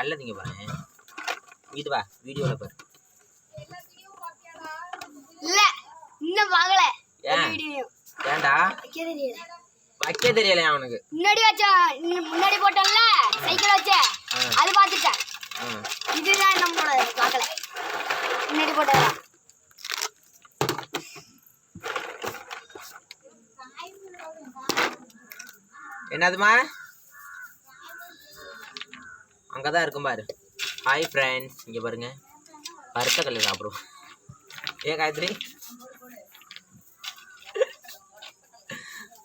கல்ல திங்க பாரு வீட்டு வா வீடியோவில் பாரு. இல்ல இன்னும் வாங்கல. ஏன்டா? வைக்க தெரியல அவனுக்கு? முன்னாடி வச்ச முன்னாடி போட்டோம்ல சைக்கிள் வச்ச. அது பார்த்துட்டேன். ம் இதுதான் நம்மளோட பார்க்கல. முன்னாடி போட்டதா? என்னதுமா அங்கே தான் இருக்கும் பாரு. ஹாய் ஃப்ரெண்ட்ஸ் இங்கே பாருங்க. வறுத்த கல்ல சாப்பிடுவோம். ஏன் காயத்ரி?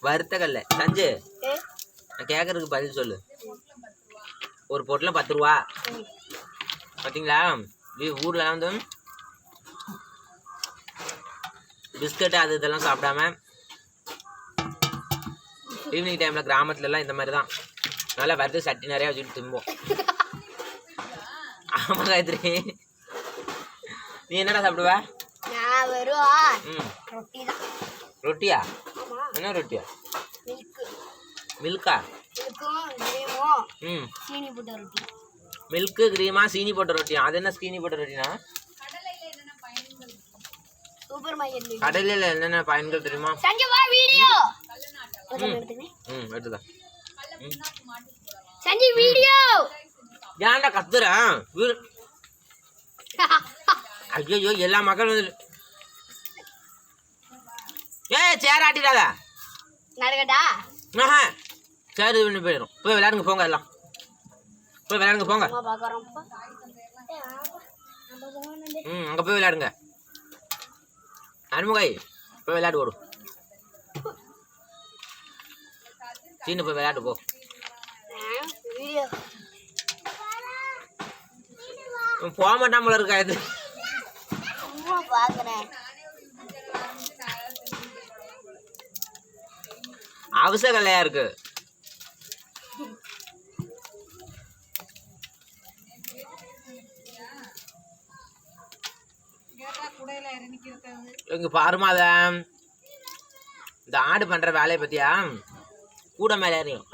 வறுத்த கல்ல. சஞ்சு நான் கேட்கறதுக்கு பதில் சொல்லு. ஒரு பொட்டில் பத்து ரூபா. பார்த்தீங்களா ஊர்ல வந்து பிஸ்கட் அது இதெல்லாம் சாப்பிடாம ஈவினிங் டைமில் கிராமத்துலலாம் இந்த மாதிரி தான் நல்லா வறுத்து சட்டி நிறையா வச்சுட்டு திம்போம். ஆமாம் காயத்ரி நீ என்னடா சாப்பிடுவ? நான் வெறும் ம். ரொட்டி தான். ரொட்டியா? ஆமா. என்ன ரொட்டியா? மில்க் ம். சீனி போட்ட ரொட்டி. மில்க்கு கிரீமா சீனி போட்ட ரொட்டியா? அது என்ன சீனி போட்ட ரொட்டினா? கடலில் என்னென்ன பயன்கள் தெரியுமா? சஞ்சய் வா வீடியோ. ம். ம் சஞ்சய் வீடியோ. ஏன்டா கத்துறேன் வீடு ஐயோ எல்லா மக்களும் வந்து ஏ சேர் ஆட்டிடாத. நடக்கட்டா? ஆஹா. சேர் பண்ணி போயிடும் போய் விளையாடுங்க போங்க எல்லாம். போய் விளையாடுங்க போங்க. ம் அங்கே போய் விளையாடுங்க. அனுமுகை போய் விளையாடு ஓடும் சீனு போய் விளையாடு போ. போக மாட்டாமல இருக்கா இது? அவசர கல்லையா இருக்கு? இங்க பாருமா அத. இந்த ஆடு பண்ற வேலையை பத்தியா? கூட மேல ஏறியும்?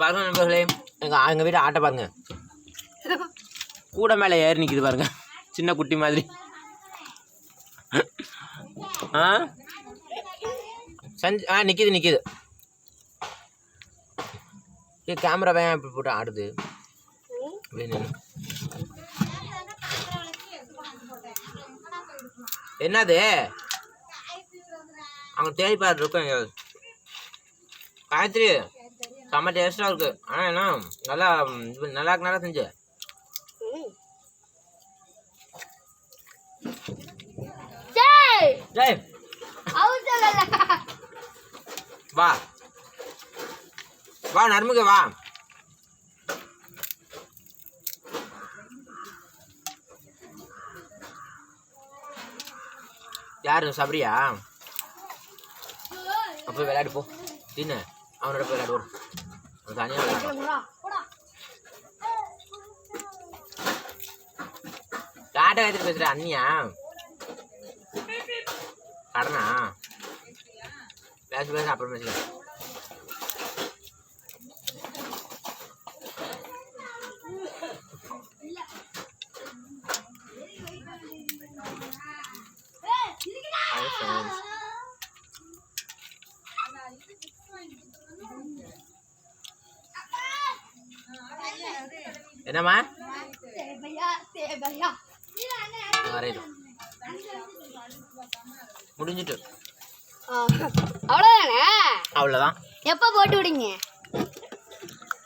பாருங்க நண்பர்களே எங்க எங்க வீட்டு ஆட்டை பாருங்க. கூட மேலே ஏறி நிற்கிது பாருங்க. சின்ன குட்டி மாதிரி. ஆ? சஞ்ச் ஆ நிற்கிது நிற்கிது ஏ கேமரா வேன் இப்படி போட்டு ஆடுது. என்னது? அவங்க தேடி பாரு இருக்கும் எங்கேயாவது. காயத்ரி செம்ம டேஸ்டாக இருக்கு. ஆனால் என்ன நல்லா ம், நல்லா நல்லா செஞ்சு. ஜெய் ஜெய் அவசரல வா வா நர்முக வா யாரு? சபரியா? அப்போ விளையாடு போ. தின்னு. அவனோட போய் விளையாடு வரும். அவன் தனியாக விளையாடு யார்கிட்ட கத்திரி பேசுற அண்ணியா கடனா பேச பேச அப்புறம் பேசிக்கலாம் Hi friends. என்னம்மா தேவையா தேவையா வரையிடும் முடிஞ்சிட்டு. அவ்வளோதானே அவ்வளோதான் எப்போ போட்டு விடுங்க?